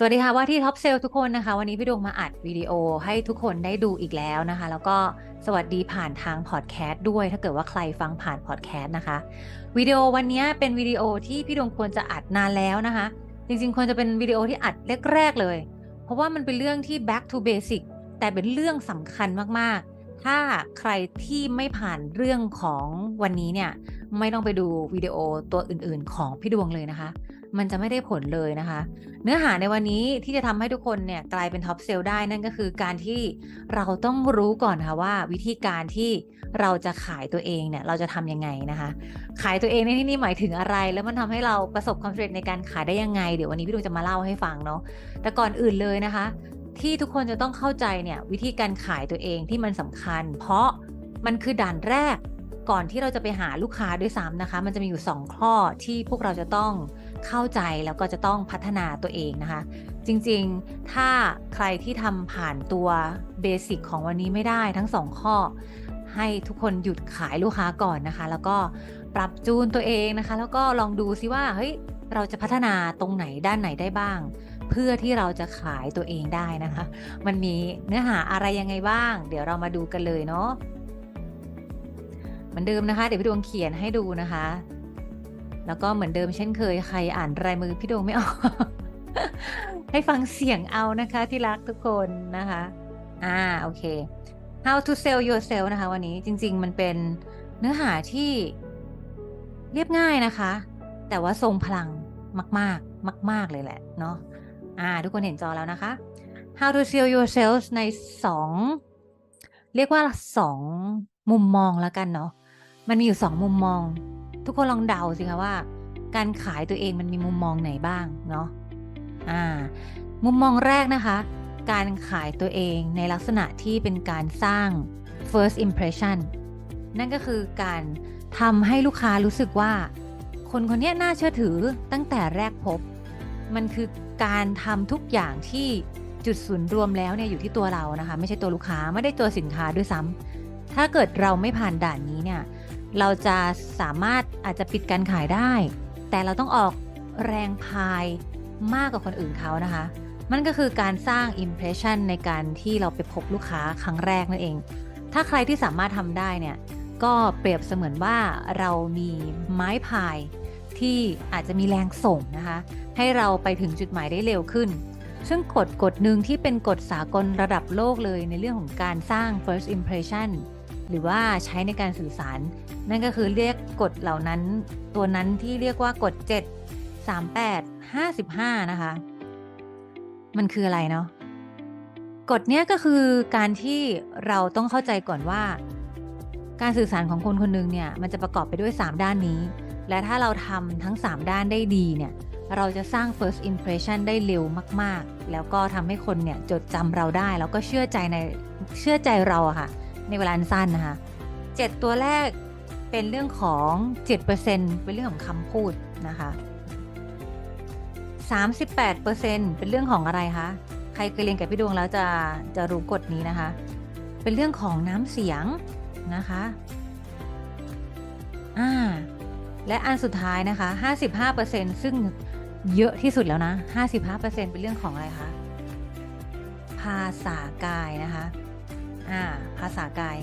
สวัสดีค่ะว่าที่ท็อปเซลทุกคนนะคะ วันนี้พี่ดวงมาอัดวิดีโอให้ทุกคนได้ดูอีกแล้วนะคะ แล้วก็สวัสดีผ่านทางพอดแคสต์ด้วย ถ้าเกิดว่าใครฟังผ่านพอดแคสต์นะคะวิดีโอวันนี้เป็นวิดีโอที่พี่ดวงควรจะอัดนานแล้วนะคะ จริงๆ ควรจะเป็นวิดีโอที่อัดแรกๆเลย เพราะว่ามันเป็นเรื่องที่ back to basic แต่เป็นเรื่องสำคัญมากๆ ถ้าใครที่ไม่ผ่านเรื่องของวันนี้เนี่ยไม่ต้องไปดูวิดีโอตัวอื่นๆ ของพี่ดวงเลยนะคะ มันจะไม่ได้ผลเลยนะคะ เนื้อหาในวันนี้ที่จะทำให้ทุกคนเนี่ยกลายเป็นท็อปเซลได้นั่นก็คือการที่เราต้องรู้ก่อนค่ะว่า วิธีการที่เราจะขายตัวเองเนี่ยเราจะทำยังไงนะคะ ขายตัวเองในที่นี้หมายถึงอะไร แล้วมันทำให้เราประสบความสำเร็จในการขายได้ยังไง เดี๋ยววันนี้พี่ดวงจะมาเล่าให้ฟังเนาะแต่ก่อนอื่นเลยนะคะ ที่ทุกคนจะต้องเข้าใจเนี่ยวิธีการขายตัวเองที่มันสำคัญ เพราะมันคือด่านแรก ก่อนที่เราจะไปหาลูกค้าด้วยซ้ำนะคะ มันจะมีอยู่ 2 ข้อที่พวกเราจะต้องเข้าใจแล้วก็จะต้องพัฒนาตัวเองนะคะ จริงๆ ถ้าใครที่ทำผ่านตัวเบสิกของวันนี้ไม่ได้ทั้ง 2 ข้อ ให้ทุกคนหยุดขายลูกค้าก่อนนะคะ แล้วก็ปรับจูนตัวเองนะคะ แล้วก็ลองดูซิว่าเฮ้ยเราจะพัฒนาตรงไหนด้านไหนได้บ้าง เพื่อที่เราจะขายตัวเองได้นะคะ มันมีเนื้อหาอะไรยังไงบ้าง เดี๋ยวเรามาดูกันเลยเนาะ มือนเดิมนะคะ เดี๋ยวพี่ดวงเขียนให้ดูนะคะ แล้วก็เหมือนเดิมเช่นเคยใครอ่านรายมือพี่ดวงไม่ออก ให้ฟังเสียงเอานะคะที่รักทุกคนนะคะ อ่าโอเค how to sell yourself นะคะ วันนี้จริง ๆ มันเป็นเนื้อหาที่เรียบง่ายนะคะ แต่ว่าทรงพลังมาก ๆ มาก ๆ เลยแหละเนาะอ่า ทุกคนเห็นจอแล้วนะคะ how to sell yourself ในสองเรียกว่าสองมุมมองแล้วกันเนาะ มันมีอยู่สองมุมมอง ทุกคนลองเดาสิคะว่า การขายตัวเองมันมีมุมมองไหนบ้างเนาะอ่า มุมมองแรกนะคะ การขายตัวเองในลักษณะที่เป็นการสร้าง first impression นั่นก็คือการทำให้ลูกค้ารู้สึกว่า คนคนนี้น่าเชื่อถือตั้งแต่แรกพบ มันคือการทำทุกอย่างที่จุดศูนย์รวมแล้วเนี่ยอยู่ที่ตัวเรานะคะ ไม่ใช่ตัวลูกค้าไม่ได้ตัวสินค้าด้วยซ้ำถ้าเกิดเราไม่ผ่านด่านนี้เนี่ย เราจะสามารถอาจจะปิดการขายได้ แต่เราต้องออกแรงพายมากกว่าคนอื่นเขานะคะ มันก็คือการสร้าง impression ในการที่เราไปพบลูกค้าครั้งแรกนั่นเอง ถ้าใครที่สามารถทำได้เนี่ย ก็เปรียบเสมือนว่าเรามีไม้พายที่อาจจะมีแรงส่งนะคะ ให้เราไปถึงจุดหมายได้เร็วขึ้น ซึ่งกฎกฎหนึ่งที่เป็นกฎสากลระดับโลกเลยในเรื่องของการสร้าง first impression หรือว่าใช้ในการสื่อสาร นั่นก็คือเรียกกฎเหล่านั้น ตัวนั้นที่เรียกว่ากฎ 7 38 55 นะคะ มันคืออะไรเนาะกฎเนี้ยก็คือการที่เราต้องเข้าใจก่อนว่า การสื่อสารของคนคนหนึงเนี่ยมันจะประกอบไปด้วย 3 ด้านนี้ และถ้าเราทำทั้ง 3 ด้านได้ดีเนี่ยเราจะสร้าง first impression ได้เร็วมาก ๆ แล้วก็ทำให้คนเนี่ยจดจำเราได้ แล้วก็เชื่อใจในเชื่อใจเราอะค่ะ ในเวลาอันสั้นนะคะ7ตัวแรกเป็นเรื่องของ7%เป็นเรื่องของคำพูดนะคะ38%เป็นเรื่องของอะไรคะใครเคยเรียนกับพี่ดวงแล้วจะจะรู้กฎนี้นะคะ เป็นเรื่องของน้ำเสียงนะคะอ่าและอันสุดท้ายนะคะ55%ซึ่งเยอะที่สุดแล้วนะ 55%เป็นเรื่องของอะไรคะ ภาษากายนะคะ อ่าภาษากาย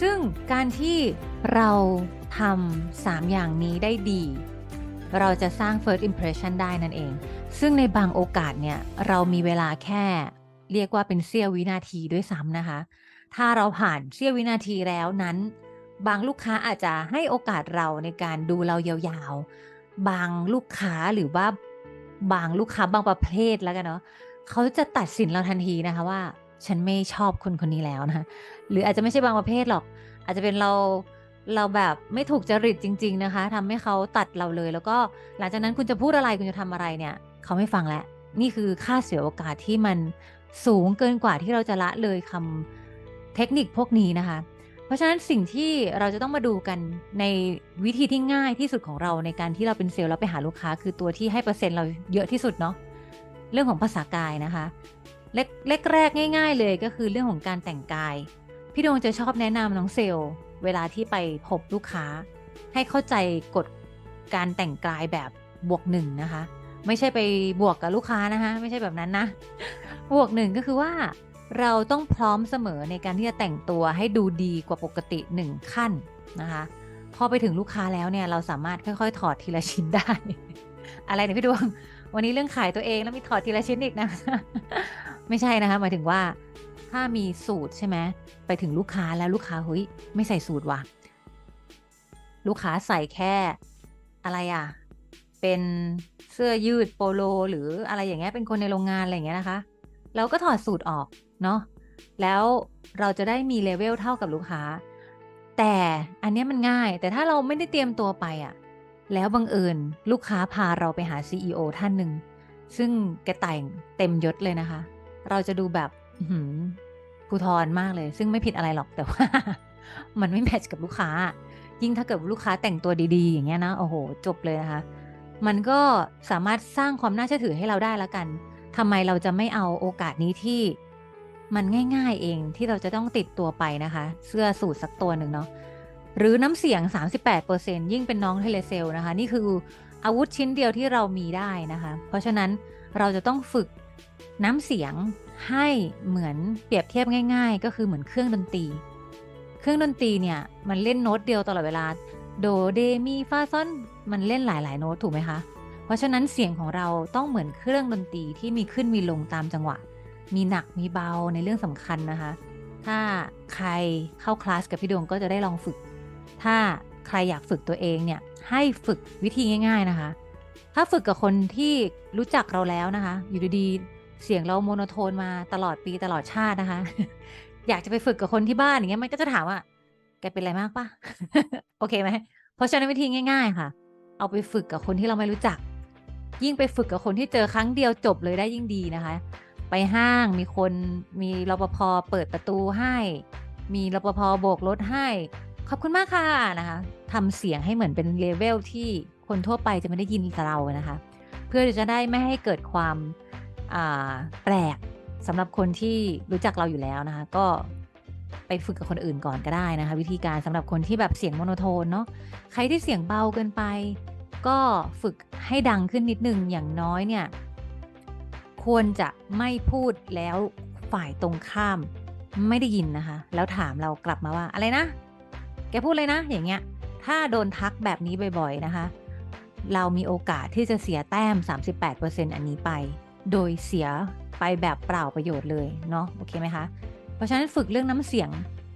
ซึ่งการที่เราทำสามอย่างนี้ได้ดี เราจะสร้าง first impression ได้นั่นเอง ซึ่งในบางโอกาสเนี่ย เรามีเวลาแค่ เรียกว่าเป็นเสี้ยววินาทีด้วยซ้ำนะคะ ถ้าเราผ่านเสี้ยววินาทีแล้วนั้น บางลูกค้าอาจจะให้โอกาสเราในการดูเรายาวๆ บางลูกค้าหรือว่าบางลูกค้าบางประเภทแล้วกันเนาะเขาจะตัดสินเราทันทีนะคะว่า ฉันไม่ชอบคนคนนี้แล้วนะคะหรืออาจจะไม่ใช่บางประเภทหรอก อาจจะเป็นเราเราแบบไม่ถูกจริตจริง ๆนะคะทำให้เขาตัดเราเลย แล้วก็หลังจากนั้นคุณจะพูดอะไรคุณจะทำอะไรเนี่ย เขาไม่ฟังแล้วนี่คือค่าเสียโอกาสที่มันสูงเกินกว่าที่เราจะละเลยคำเทคนิคพวกนี้นะคะ เพราะฉะนั้นสิ่งที่เราจะต้องมาดูกันในวิธีที่ง่ายที่สุดของเราในการที่เราเป็นเซลล์แล้วไปหาลูกค้า คือตัวที่ให้เปอร์เซ็นต์เราเยอะที่สุดเนาะเรื่องของภาษากายนะคะ เล็กแรกง่าย ๆ เลยก็คือเรื่องของการแต่งกาย พี่ดวงจะชอบแนะนำน้องเซลล์เวลาที่ไปพบลูกค้า ให้เข้าใจกฎการแต่งกายแบบบวกหนึ่งนะคะ ไม่ใช่ไปบวกกับลูกค้านะคะไม่ใช่แบบนั้นนะ บวกหนึ่งก็คือว่า เราต้องพร้อมเสมอในการที่จะแต่งตัวให้ดูดีกว่าปกติหนึ่งขั้นนะคะพอไปถึงลูกค้าแล้วเนี่ยเราสามารถค่อยๆ ถอดทีละชิ้นได้ อะไรเนี่ยพี่ดวง วันนี้เรื่องขายตัวเองแล้วมีถอดทีละชิ้นอีกนะ ไม่ใช่นะคะหมายถึงว่าถ้ามีสูตรใช่ไหมไปถึงลูกค้าแล้วลูกค้าเฮ้ยไม่ใส่สูตรว่ะ ลูกค้าใส่แค่อะไรอะ เป็นเสื้อยืดโปโล หรืออะไรอย่างเงี้ยเป็นคนในโรงงานอะไรอย่างเงี้ยนะคะ เราก็ถอดสูตรออกเนาะแล้วเราจะได้มีเลเวลเท่ากับลูกค้า แต่อันนี้มันง่าย แต่ถ้าเราไม่ได้เตรียมตัวไปอะแล้วบังเอิญลูกค้าพาเราไปหา CEO ท่านหนึ่งซึ่งแกแต่งเต็มยศเลยนะคะ เราจะดูแบบหืภูทรมากเลย ซึ่งไม่ผิดอะไรหรอกแต่ว่า มันไม่แมทช์กับลูกค้า ยิ่งถ้าเกิดลูกค้าแต่งตัวดีๆ อย่างเงี้ยนะโอ้โห จบเลยนะคะ มันก็สามารถสร้างความน่าเชื่อถือให้เราได้ละกันทำไมเราจะไม่เอาโอกาสนี้ที่มันง่ายๆเองที่เราจะต้องติดตัวไปนะคะ เสื้อสูทสักตัวหนึ่งเนาะหรือน้ำเสียง 38%ยิ่งเป็นน้องเทเลเซลนะคะ นี่คืออาวุธชิ้นเดียวที่เรามีได้นะคะ เพราะฉะนั้นเราจะต้องฝึก น้ำเสียงให้เหมือนเปรียบเทียบง่าย ๆ ก็คือเหมือนเครื่องดนตรี เครื่องดนตรีเนี่ยมันเล่นโน้ตเดียวตลอดเวลาโดเดมีฟาซอนมันเล่นหลายๆโน้ตถูกไหมคะ เพราะฉะนั้นเสียงของเราต้องเหมือนเครื่องดนตรีที่มีขึ้นมีลงตามจังหวะ มีหนักมีเบาในเรื่องสำคัญนะคะ ถ้าใครเข้าคลาสกับพี่ดวงก็จะได้ลองฝึก ถ้าใครอยากฝึกตัวเองเนี่ยให้ฝึกวิธีง่าย ๆนะคะ ถ้าฝึกกับคนที่รู้จักเราแล้วนะคะ อยู่ดีๆ เสียงเราโมโนโทนมาตลอดปีตลอดชาตินะคะ อยากจะไปฝึกกับคนที่บ้านอย่างเงี้ยมันก็จะถามว่าแกเป็นอะไรมากปะโอเคไหมเพราะฉะนั้นวิธีง่าย ๆ ค่ะ เอาไปฝึกกับคนที่เราไม่รู้จัก ยิ่งไปฝึกกับคนที่เจอครั้งเดียวจบเลยได้ยิ่งดีนะคะ ไปห้างมีคนมีรปภเปิดประตูให้ มีรปภโบกรถให้ ขอบคุณมากค่ะนะคะทำเสียงให้เหมือนเป็นเลเวลที่คนทั่วไปจะไม่ได้ยินเรานะคะ เพื่อจะได้ไม่ให้เกิดความ แปลกสำหรับคนที่รู้จักเราอยู่แล้วนะคะ ก็ไปฝึกกับคนอื่นก่อนก็ได้นะคะ วิธีการสำหรับคนที่แบบเสียงโมโนโทนเนาะใครที่เสียงเบาเกินไป ก็ฝึกให้ดังขึ้นนิดนึงอย่างน้อยเนี่ย ควรจะไม่พูดแล้วฝ่ายตรงข้ามไม่ได้ยินนะคะ แล้วถามเรากลับมาว่าอะไรนะ แกพูดเลยนะ อย่างเงี้ย ถ้าโดนทักแบบนี้บ่อย ๆนะคะ เรามีโอกาสที่จะเสียแต้ม 38%อันนี้ไป โดยเสียไปแบบเปล่าประโยชน์เลยเนาะโอเคไหมคะ เพราะฉะนั้นฝึกเรื่องน้ำเสียง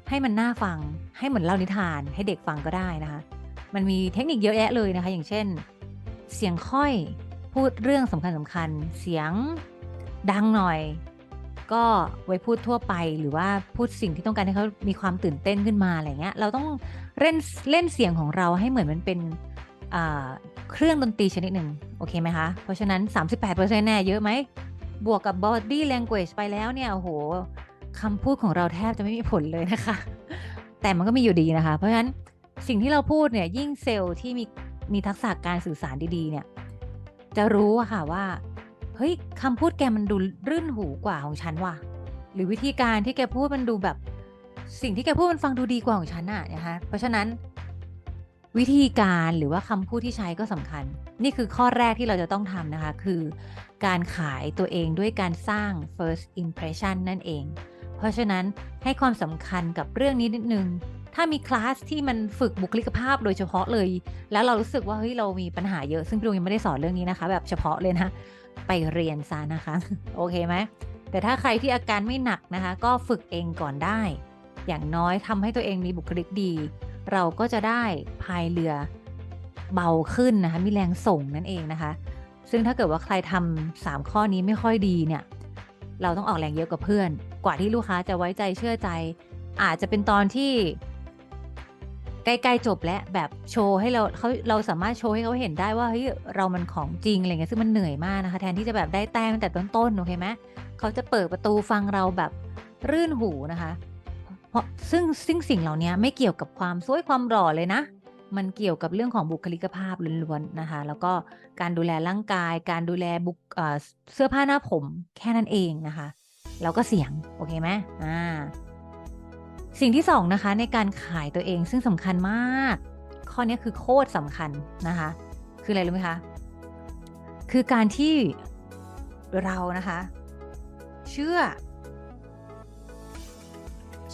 ให้มันน่าฟังให้เหมือนเล่านิทาน ให้เด็กฟังก็ได้นะคะ มันมีเทคนิคเยอะแยะเลยนะคะ อย่างเช่น เสียงค่อยพูดเรื่องสำคัญสำคัญๆเสียงดังหน่อย ก็ไว้พูดทั่วไปหรือว่าพูดสิ่งที่ต้องการให้เขามีความตื่นเต้นขึ้นมาอะไรเงี้ย เราต้องเล่นเล่นเสียงของเราให้เหมือนมันเป็น เครื่องดนตรีชนิดหนึ่งโอเคไหมคะ เพราะฉะนั้น 38%แน่เยอะไหม บวกกับ body language ไปแล้วเนี่ยโอ้โหคำพูดของเราแทบจะไม่มีผลเลยนะคะ แต่มันก็มีอยู่ดีนะคะ เพราะฉะนั้นสิ่งที่เราพูดเนี่ยยิ่งเซลล์ที่มีมีทักษะการสื่อสารดีๆ เนี่ย จะรู้อะค่ะว่าเฮ้ยคำพูดแกมันดูรื่นหูกว่าของฉันว่ะหรือวิธีการที่แกพูดมันดูแบบ สิ่งที่แกพูดมันฟังดูดีกว่าของฉันอะนะคะเพราะฉะนั้น วิธีการหรือว่าคำพูดที่ใช้ก็สำคัญ นี่คือข้อแรกที่เราจะต้องทำนะคะ คือ การขายตัวเองด้วยการสร้าง first impression นั่นเอง เพราะฉะนั้นให้ความสำคัญกับเรื่องนี้นิดนึง ถ้ามีคลาสที่มันฝึกบุคลิกภาพโดยเฉพาะเลย แล้วเรารู้สึกว่าเฮ้ยเรามีปัญหาเยอะ ซึ่งพี่ลุงยังไม่ได้สอนเรื่องนี้นะคะ แบบเฉพาะเลยนะ ไปเรียนซะนะคะ โอเคไหม แต่ถ้าใครที่อาการไม่หนักนะคะ ก็ฝึกเองก่อนได้ อย่างน้อยทำให้ตัวเองมีบุคลิกดี เราก็จะได้พายเรือเบาขึ้นนะคะมีแรงส่งนั่นเองนะคะ ซึ่งถ้าเกิดว่าใครทำสามข้อนี้ไม่ค่อยดีเนี่ย เราต้องออกแรงเยอะกว่าเพื่อน กว่าที่ลูกค้าจะไว้ใจเชื่อใจ อาจจะเป็นตอนที่ ใกล้ๆจบแล้วแบบโชว์ให้เราเขาเราสามารถโชว์ให้เขาเห็นได้ว่าเฮ้ยเรามันของจริงอะไรเงี้ยซึ่งมันเหนื่อยมากนะคะ แทนที่จะแบบได้แต้มตั้งแต่ต้นๆโอเคไหมเขาจะเปิดประตูฟังเราแบบรื่นหูนะคะ เพราะซึ่งซึ่งสิ่งเหล่านี้ไม่เกี่ยวกับความสวยความหล่อเลยนะ มันเกี่ยวกับเรื่องของบุคลิกภาพล้วนๆนะคะ แล้วก็การดูแลร่างกาย การดูแลบุคเอ่อเสื้อผ้าหน้าผมแค่นั้นเองนะคะ แล้วก็เสียงโอเคไหมอ่าสิ่งที่สองนะคะในการขายตัวเองซึ่งสำคัญมาก ข้อนี้คือโคตรสำคัญนะคะ คืออะไรรู้ไหมคะคือการที่เรานะคะ เชื่อ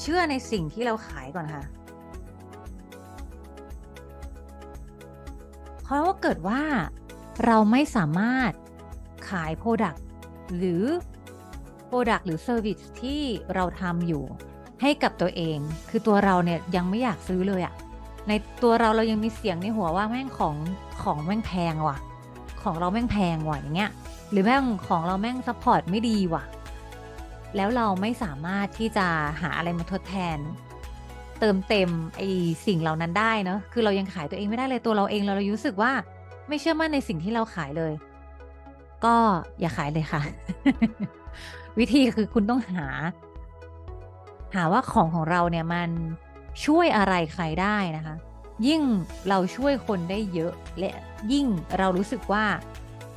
เชื่อในสิ่งที่เราขายก่อนค่ะ เพราะว่าเกิดว่าเราไม่สามารถขาย Product หรือ Product หรือ Service ที่เราทำอยู่ให้กับตัวเอง คือตัวเราเนี่ยยังไม่อยากซื้อเลยอะในตัวเราเรายังมีเสียงในหัวว่าแม่งของของแม่งแพงว่ะ ของเราแม่งแพงว่ะอย่างเงี้ย หรือแม่งของเราแม่งซัพพอร์ตไม่ดีว่ะ แล้วเราไม่สามารถที่จะหาอะไรมาทดแทน เติมเต็มไอสิ่งเหล่านั้นได้เนอะคือเรายังขายตัวเองไม่ได้เลยตัวเราเองเราเรารู้สึกว่าไม่เชื่อมั่นในสิ่งที่เราขายเลย ก็อย่าขายเลยค่ะ วิธีคือคุณต้องหา หาว่าของของเราเนี่ยมันช่วยอะไรใครได้นะคะ ยิ่งเราช่วยคนได้เยอะและยิ่งเรารู้สึกว่า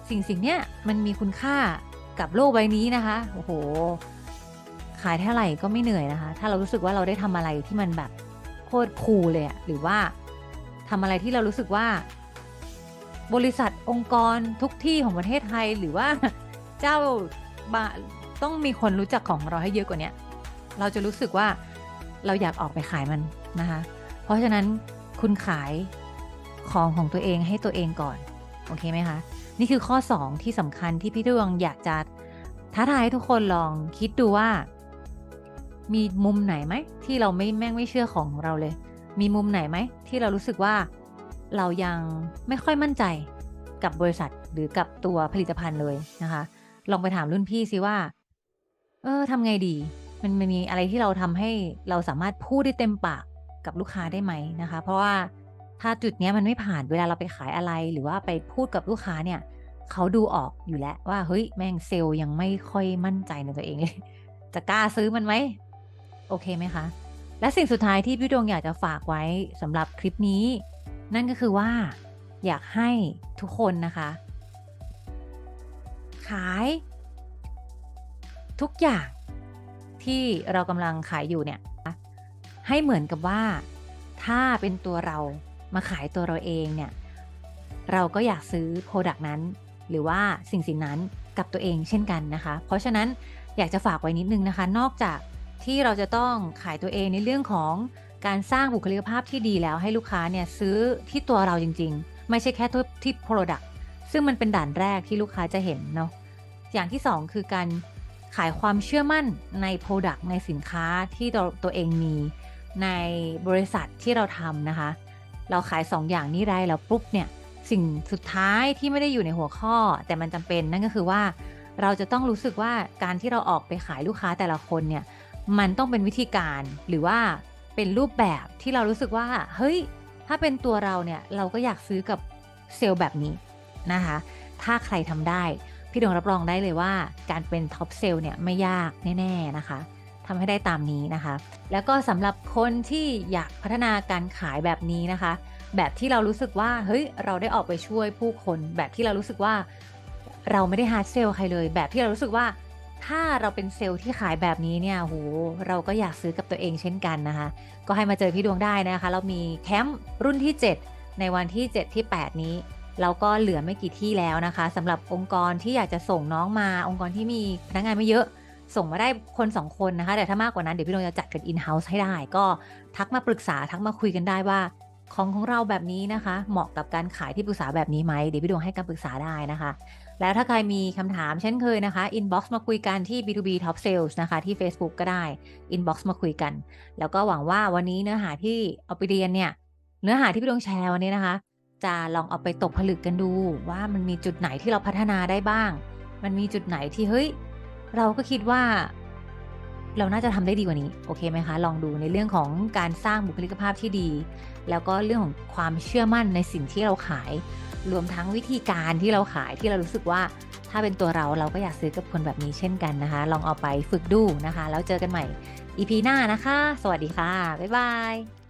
สิ่งสิ่งเนี้ยมันมีคุณค่ากับโลกใบนี้นะคะ โอ้โห ขายเท่าไหร่ก็ไม่เหนื่อยนะคะ ถ้าเรารู้สึกว่าเราได้ทำอะไรที่มันแบบโคตรคูลเลยอะหรือว่าทำอะไรที่เรารู้สึกว่า บริษัทองค์กรทุกที่ของประเทศไทยหรือว่าเจ้าบาต้องมีคนรู้จักของเราให้เยอะกว่านี้เราจะรู้สึกว่าเราอยากออกไปขายมันนะคะ เพราะฉะนั้นคุณขายของของตัวเองให้ตัวเองก่อน โอเคไหมคะ นี่คือข้อ 2 ที่สำคัญที่พี่ดวงอยากจะท้าทายให้ทุกคนลองคิดดูว่า มีมุมไหนไหมที่เราไม่แม่งไม่เชื่อของเราเลย มีมุมไหนไหมที่เรารู้สึกว่าเรายังไม่ค่อยมั่นใจกับบริษัทหรือกับตัวผลิตภัณฑ์เลยนะคะ ลองไปถามรุ่นพี่ซิว่า เออทำไงดี มันมีอะไรที่เราทำให้เราสามารถพูดได้เต็มปากกับลูกค้าได้ไหมนะคะ เพราะว่าถ้าจุดนี้มันไม่ผ่านเวลาเราไปขายอะไรหรือว่าไปพูดกับลูกค้าเนี่ย เขาดูออกอยู่แล้วว่าเฮ้ยแม่งเซลยังไม่ค่อยมั่นใจในตัวเองเลย จะกล้าซื้อมันไหม โอเคไหมคะ และสิ่งสุดท้ายที่พี่ดวงอยากจะฝากไว้สำหรับคลิปนี้ นั่นก็คือว่าอยากให้ทุกคนนะคะ ขาย ทุกอย่างที่เรากำลังขายอยู่เนี่ย ให้เหมือนกับว่า ถ้าเป็นตัวเรามาขายตัวเราเองเนี่ย เราก็อยากซื้อโปรดักต์นั้น หรือว่าสิ่งสิ่งนั้นกับตัวเองเช่นกันนะคะ เพราะฉะนั้นอยากจะฝากไว้นิดนึงนะคะ นอกจาก ที่เราจะต้องขายตัวเองในเรื่องของการสร้างบุคลิกภาพที่ดีแล้วให้ลูกค้าเนี่ยซื้อที่ตัวเราจริง ๆ ไม่ใช่แค่ที่ Product ซึ่งมันเป็นด่านแรกที่ลูกค้าจะเห็นเนาะอย่างที่ 2 คือการขายความเชื่อมั่นใน Product ในสินค้าที่ตัวตัวเองมีในบริษัทที่เราทำนะคะ เราขาย 2ออย่างนี้ได้แล้วปุ๊บเนี่ยสิ่งสุดท้ายที่ไม่ได้อยู่ในหัวข้อ แต่มันจำเป็นนั่นก็คือว่าเราจะต้องรู้สึกว่าการที่เราออกไปขายลูกค้าแต่ละคนเนี่ย มันต้องเป็นวิธีการหรือว่าเป็นรูปแบบที่เรารู้สึกว่า เฮ้ย ถ้าเป็นตัวเราเนี่ย เราก็อยากซื้อกับเซลล์แบบนี้นะคะ ถ้าใครทำได้ พี่ดวงรับรองได้เลยว่า การเป็นท็อปเซลล์เนี่ยไม่ยากแน่ๆนะคะทำให้ได้ตามนี้นะคะ แล้วก็สำหรับคนที่อยากพัฒนาการขายแบบนี้นะคะ แบบที่เรารู้สึกว่า เฮ้ย เราได้ออกไปช่วยผู้คน แบบที่เรารู้สึกว่า เราไม่ได้ฮาร์ดเซลใครเลย แบบที่เรารู้สึกว่า ถ้าเราเป็นเซลล์ที่ขายแบบนี้เนี่ยโหเราก็อยากซื้อกับตัวเองเช่นกันนะคะ ก็ให้มาเจอพี่ดวงได้นะคะ เรามีแคมป์รุ่นที่ 7 ในวันที่ 7 ที่ 8 นี้เราก็เหลือไม่กี่ที่แล้วนะคะสำหรับองค์กรที่อยากจะส่งน้องมาองค์กรที่มีพนักงานไม่เยอะ ส่งมาได้คน 2 คนนะคะ แต่ถ้ามากกว่านั้นเดี๋ยวพี่ดวงจะจัดกัน in house ให้ได้ ก็ทักมาปรึกษาทักมาคุยกันได้ว่า ของของเราแบบนี้นะคะ เหมาะกับการขายที่ปรึกษาแบบนี้ไหมเดี๋ยวพี่ดวงให้การปรึกษาได้นะคะ แล้วถ้าใครมีคำถามเช่นเคยนะคะ inbox มาคุยกันที่ B2B Top Sales นะคะ ที่ Facebook ก็ได้ inbox มาคุยกัน แล้วก็หวังว่าวันนี้เนื้อหาที่เอาไปเรียนเนี่ย เนื้อหาที่พี่ดวงแชร์วันนี้นะคะ จะลองเอาไปตกผลึกกันดู ว่ามันมีจุดไหนที่เราพัฒนาได้บ้าง มันมีจุดไหนที่เฮ้ย เราก็คิดว่า เราน่าจะทำได้ดีกว่านี้ โอเคไหมคะ ลองดูในเรื่องของการสร้างบุคลิกภาพที่ดี แล้วก็เรื่องของความเชื่อมั่นในสิ่งที่เราขาย รวมทั้งวิธีการที่เราขายที่เรารู้สึกว่า ถ้าเป็นตัวเราเราก็อยากซื้อกับคนแบบนี้เช่นกันนะคะ ลองเอาไปฝึกดูนะคะ แล้วเจอกันใหม่ EP หน้านะคะ สวัสดีค่ะ บ๊ายบาย